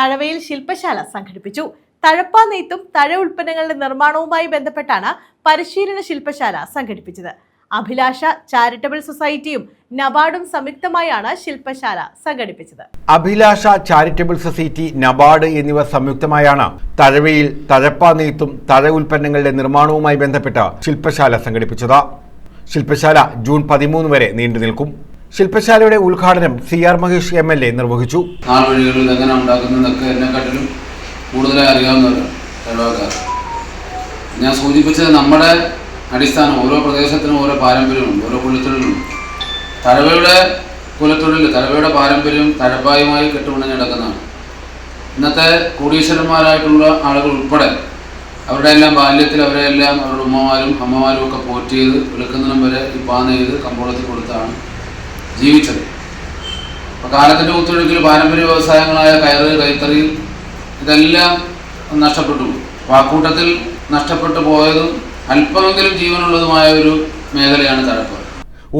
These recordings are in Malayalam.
തഴവയിൽ ശില്പശാല സംഘടിപ്പിച്ചു. തഴപ്പ നെയ്ത്തും തഴ ഉൽപ്പന്നങ്ങളുടെ നിർമ്മാണവുമായി ബന്ധപ്പെട്ടാണ് പരിശീലന ശില്പശാല സംഘടിപ്പിച്ചത്. അഭിലാഷ ചാരിറ്റബിൾ സൊസൈറ്റിയും നബാർഡും സംയുക്തമായാണ് ശില്പശാല സംഘടിപ്പിച്ചത്. അഭിലാഷ ചാരിറ്റബിൾ സൊസൈറ്റി നബാർഡ് എന്നിവ സംയുക്തമായാണ് തഴവയിൽ തഴപ്പ നെയ്ത്തും തഴ ഉൽപ്പന്നങ്ങളുടെ നിർമ്മാണവുമായി ബന്ധപ്പെട്ട ശില്പശാല സംഘടിപ്പിച്ചത്. ശില്പശാല ജൂൺ പതിമൂന്ന് വരെ നീണ്ടു നിൽക്കും ശില്പശാലയുടെ ഉദ്ഘാടനം C R Mahesh M L A നിർവഹിച്ചു. ഞാൻ സൂചിപ്പിച്ചത് നമ്മുടെ അടിസ്ഥാനം ഓരോ പ്രദേശത്തിനും ഓരോ പാരമ്പര്യമുണ്ട് ഓരോ കുലത്തൊഴിലുണ്ട്. തഴവയുടെ കുലത്തൊഴിൽ തഴവയുടെ പാരമ്പര്യം തഴപ്പായുമായി കെട്ടുപിണഞ്ഞ് കിടക്കുന്നതാണ് ഇന്നത്തെ കോടീശ്വരന്മാരായിട്ടുള്ള ആളുകൾ ഉൾപ്പെടെ അവരുടെ എല്ലാം ബാല്യത്തിൽ അവരെ എല്ലാം അവരുടെ ഉമ്മമാരും അമ്മമാരും ഒക്കെ പോറ്റ് ചെയ്ത് വിളിക്കുന്നതിനും വരെ ഈ പാന ചെയ്ത് കമ്പോളത്തിൽ കൊടുത്താണ് ജീവിച്ചത്. അപ്പോൾ കാലത്തിന്റെ കുത്തൊഴുക്കിൽ പാരമ്പര്യ വ്യവസായങ്ങളായ കയറ് കൈത്തറി ഇതെല്ലാം നഷ്ടപ്പെട്ടു. അപ്പോൾ ആ കൂട്ടത്തിൽ നഷ്ടപ്പെട്ടു പോയതും അല്പമെങ്കിലും ജീവനുള്ളതുമായ ഒരു മേഖലയാണ് തഴപ്പ്.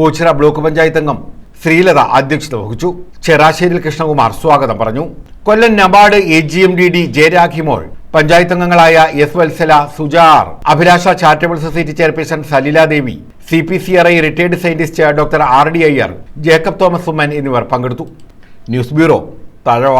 ഓച്ചിറ ബ്ലോക്ക് പഞ്ചായത്ത് അംഗം ശ്രീലത അധ്യക്ഷത വഹിച്ചു. ചെറാശ്ശേരിൽ കൃഷ്ണകുമാർ സ്വാഗതം പറഞ്ഞു. Kollam NABARD A G M D D Jayarakhimol panchayat അംഗങ്ങളായ S Vatsala Sujar Abhilasha charitable society chairperson Salila Devi C P C R I retired scientist doctor R D Iyer Jacob Thomas Oommen എന്നിവർ പങ്കെടുത്തു. News bureau Thazhava.